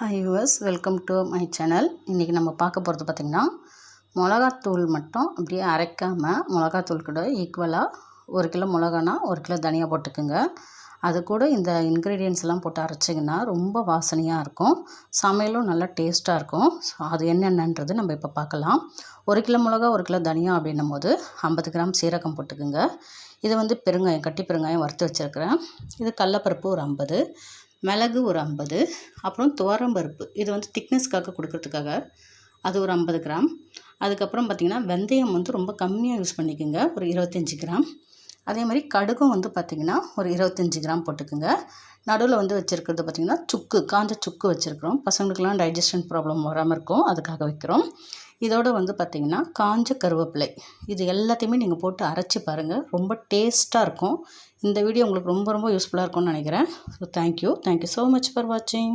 Hi yours welcome to my channel இன்றைக்கி நம்ம பார்க்க போகிறது பார்த்திங்கன்னா மிளகாத்தூள் மட்டும் அப்படியே அரைக்காமல் மிளகாத்தூள் கூட ஈக்குவலாக ஒரு கிலோ மிளகானா ஒரு கிலோ தனியாக போட்டுக்குங்க. அது கூட இந்த இன்க்ரீடியன்ஸ் எல்லாம் போட்டு அரைச்சிங்கன்னா ரொம்ப வாசனையாக இருக்கும். சமையலும் நல்லா டேஸ்ட்டாக இருக்கும். ஸோ அது என்னென்னன்றது நம்ம இப்போ பார்க்கலாம். ஒரு கிலோ மிளகா ஒரு கிலோ தனியா அப்படின்னும் போது ஐம்பது கிராம் சீரகம் போட்டுக்குங்க. இது வந்து பெருங்காயம் கட்டி பெருங்காயம் வறுத்து வச்சுருக்கிறேன். இது கடலப்பருப்பு ஒரு ஐம்பது. மிளகு ஒரு ஐம்பது அப்புறம் துவரம்பருப்பு இது வந்து திக்னஸ்க்காக கொடுக்கறதுக்காக அது ஒரு ஐம்பது கிராம். அதுக்கப்புறம் பார்த்திங்கன்னா வெந்தயம் வந்து ரொம்ப கம்மியாக யூஸ் பண்ணிக்கோங்க ஒரு இருபத்தஞ்சி கிராம். அதே மாதிரி கடுகும் வந்து பார்த்திங்கன்னா ஒரு இருபத்தஞ்சி கிராம் போட்டுக்குங்க. நடுவில் வந்து வச்சுருக்கிறது பார்த்திங்கன்னா சுக்கு காஞ்ச சுக்கு வச்சுருக்குறோம். பசங்களுக்கெலாம் டைஜஷன் ப்ராப்ளம் வராமல் இருக்கும் அதுக்காக வைக்கிறோம். இதோடு வந்து பார்த்திங்கன்னா காஞ்ச கருவேப்பிலை. இது எல்லாத்தையுமே நீங்கள் போட்டு அரைச்சி பாருங்கள் ரொம்ப டேஸ்ட்டாக இருக்கும். இந்த வீடியோ உங்களுக்கு ரொம்ப ரொம்ப யூஸ்ஃபுல்லாக இருக்கும்னு நினைக்கிறேன். So thank you thank you so much for வாட்சிங்